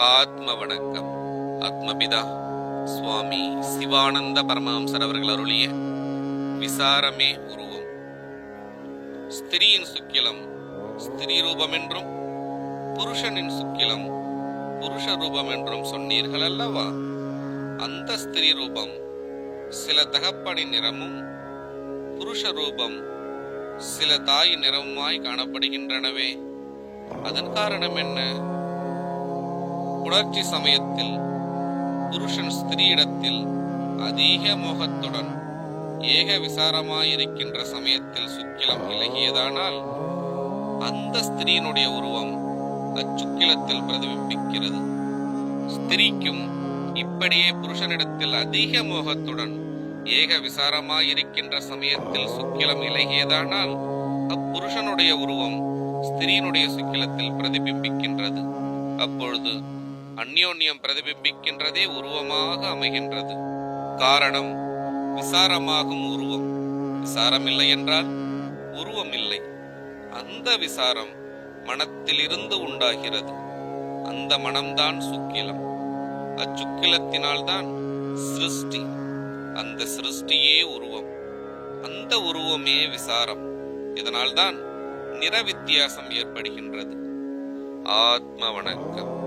ஆத்ம வணக்கம் ஆத்மபிதா. சுவாமி சிவானந்த பரமஹம்சர் அவர்கள் அருளிய விசாரமே உருவம். ஸ்திரீயின் சுக்கிலம் ஸ்திரீ ரூபம் என்றும் புருஷனின் சுக்கிலம் புருஷ ரூபம் என்றும் சொன்னீர்கள் அல்லவா? அந்த ஸ்திரீ ரூபம் சில தகப்பனின் நிறமும் புருஷ ரூபம் சில தாயின் நிறமுமாய் காணப்படுகின்றனவே. அதன் காரணம் என்ன? புணர்ச்சி சமயத்தில் புருஷன் ஸ்திரீயிடத்தில் அதிக மோகத்துடன் ஏக விசாரமாயிருக்கின்ற சமயத்தில் சுக்கிலம் விலகியதானால் அந்த ஸ்திரீனுடைய உருவம் அச்சுக்கிலத்தில் பிரதிபிம்பிக்கிறது. ஸ்திரீக்கும் இப்படியே புருஷனிடத்தில் அதிக மோகத்துடன் ஏக விசாரமாயிருக்கின்ற சமயத்தில் சுக்கிலம் இலகியதானால் அப்புருஷனுடைய உருவம் ஸ்திரீனுடைய சுக்கிலத்தில் பிரதிபிம்பிக்கின்றது. அப்பொழுது அந்யோன்யம் பிரதிபிம்பிக்கின்றதே உருவமாக அமைகின்றது. காரணம் விசாரமாகும் உருவம். விசாரம் இல்லை என்றால் உருவம் இல்லை அந்த விசாரம் மனத்திலிருந்து உண்டாகிறது. அந்த மனம்தான் சுக்கிலம். அச்சுக்கிலத்தினால்தான் சிருஷ்டி. அந்த சிருஷ்டியே உருவம். அந்த உருவமே விசாரம். இதனால்தான் நிற வித்தியாசம் ஏற்படுகின்றது. ஆத்ம வணக்கம்.